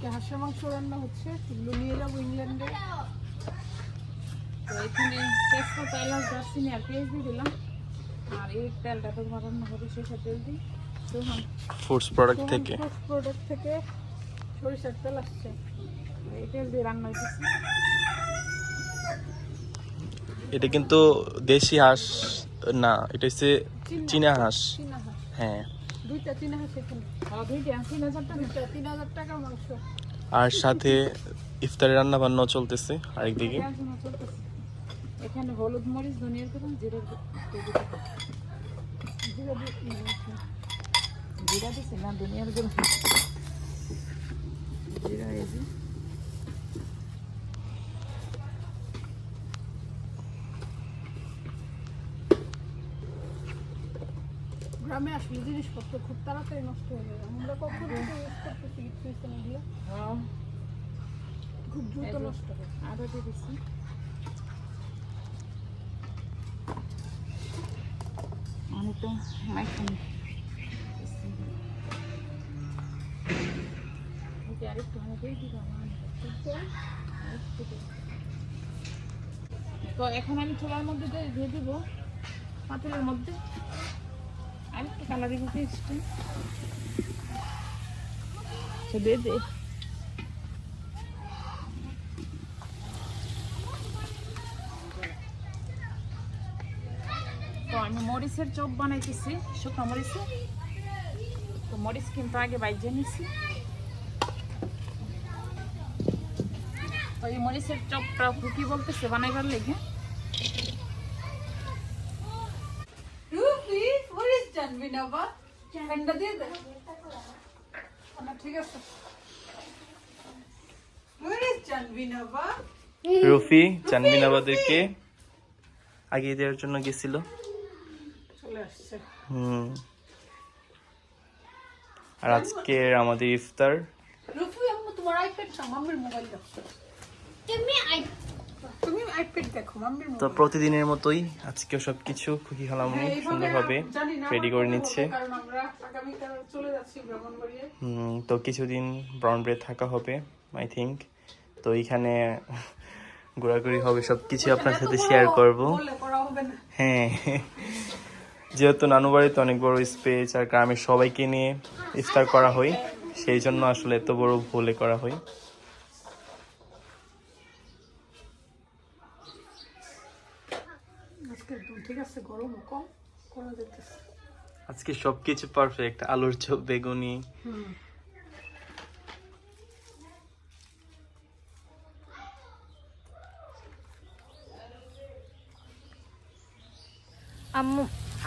আজকে হাঁসের মাংস রান্না হচ্ছে এগুলো নিয়ে যাব ইংল্যান্ডে। তো এখানে তেজপাতা এলাচ দারচিনি আর পেঁয়াজ দিয়ে দিলাম। আর এই তেলটা তো রান্না হবে সরষের তেল দিই ফুডস প্রোডাক্ট থেকে। ফুডস প্রোডাক্ট থেকে সরিষার তেল আসছে। এই তেল দিয়ে রান্না হইতেছে। এটা কিন্তু দেশি হাঁস না এটা হচ্ছে চীনা হাঁস। হ্যাঁ। দুইটা দুইটা তিন হাজার টাকা। তিন হাজার টাকা মাংস। আর সাথে ইফতারের রান্না বান্নাও চলতেছে আরেকদিকে। দিকে এখানে হলুদ মরিচ ধনিয়ার গুঁড়ো জিরা জিরা জিরা দিছি না ধনিয়ার গুঁড়ো? জিরা এই গ্রামে আসলে জিনিসপত্র খুব তাড়াতাড়ি নষ্ট হয়ে যায়। আমরা কখন থেকে ইউজ করতেছি কিছু এগুলো হ্যাঁ। খুব দ্রুত নষ্ট হয় আদা দিয়ে আমি তো মাইখান তো এখন আমি চুলার মধ্যে দিয়ে দিব পাতিলের মধ্যে। আরেকটু দে তো আমি মরিচের চপ বানাইতেছি শুকনো মরিচে তো মরিচ কিন্তু আগে বাইজে নিছি ওই মরিচের চপটা কি বলতেছে বানাইবার লেগে। মরিচ জানবি না দিয়ে দে। ঠিক আছে। মরিচ জানবি না বা রফি চানমিনাবাদেরকে আগিয়ে দেওয়ার জন্য গেছিল। হুম। আর আজকে আমাদের ইফতার। রুফি আম্মু তোমার আইপ্যাড দাও মোবাইল দাও। তুমি আইপ্যাড দেখো তো প্রতিদিনের মতোই আজকে সবকিছু খুকি খালামু হ্যাঁ, সুন্দরভাবে রেডি করে নিচ্ছে। হুম, তো কিছুদিন ব্রাউন ব্রেড থাকা হবে আই থিঙ্ক তো এইখানে ঘোরাঘুরি হবে সব কিছু আপনার সাথে শেয়ার করব। হ্যাঁ যেহেতু নানু বাড়িতে অনেক বড় স্পেস আর গ্রামের সবাইকে নিয়ে ইফতার করা হয়। সেই জন্য আসলে এত বড় ভুলে করা হয়। আজকে একদম ঠিক আছে গরম কম করা যেতেছে আজকে সবকিছু পারফেক্ট আলুর চপ বেগুনি। আম্মু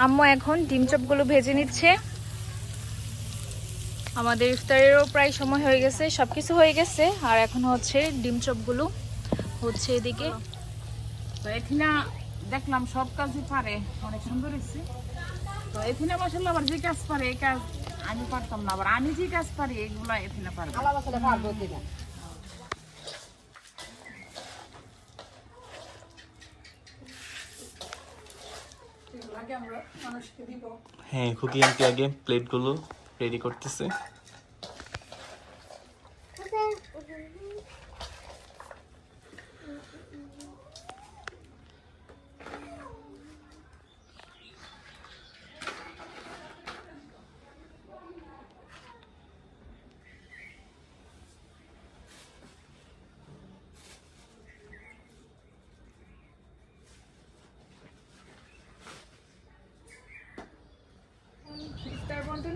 আম্মু এখন ডিম চপগুলো ভেজে নিচ্ছে। আমাদের ইফতারেরও প্রায় সময় হয়ে গেছে সব কিছু হয়ে গেছে আর এখন হচ্ছে ডিম চপগুলো হচ্ছে এদিকে। এখানে দেখলাম সব কাজই পারে অনেক সুন্দর হয়েছে। তো এখানে মাসাল্লাহ আবার যে কাজ পারে এই কাজ আমি পারতাম না আবার আমি যে কাজ পারি এগুলো এখানে পারব। হ্যাঁ খুকি আন্টি আগে প্লেটগুলো রেডি করতেছে।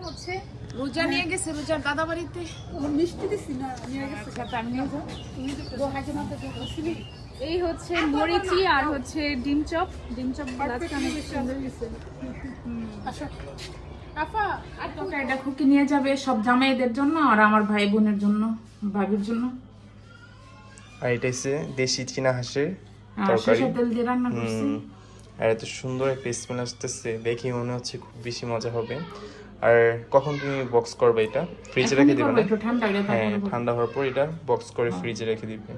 হচ্ছে। রোজা নিয়ে গেছে রোজার দাদা বাড়িতে মিষ্টি দিছি না নিয়ে গেছে। আচ্ছা তুমি তো এই হচ্ছে মরিচি আর হচ্ছে ডিম চপ। ডিম চপ খুকি নিয়ে যাবে সব জামাইদের জন্য আর আমার ভাই বোনের জন্য ভাবির জন্য। আর এটা হচ্ছে দেশি চীনা হাঁসের তরকারি। তেল দিয়ে রান্না করছি। হুম আর এত সুন্দর একটা স্মেল আসতেছে দেখি মনে হচ্ছে খুব বেশি মজা হবে। আর কখন তুমি বক্স করবে এটা? ফ্রিজে রেখে দিবে না? হ্যাঁ। ঠান্ডা হওয়ার পর এটা বক্স করে ফ্রিজে রেখে দিবে।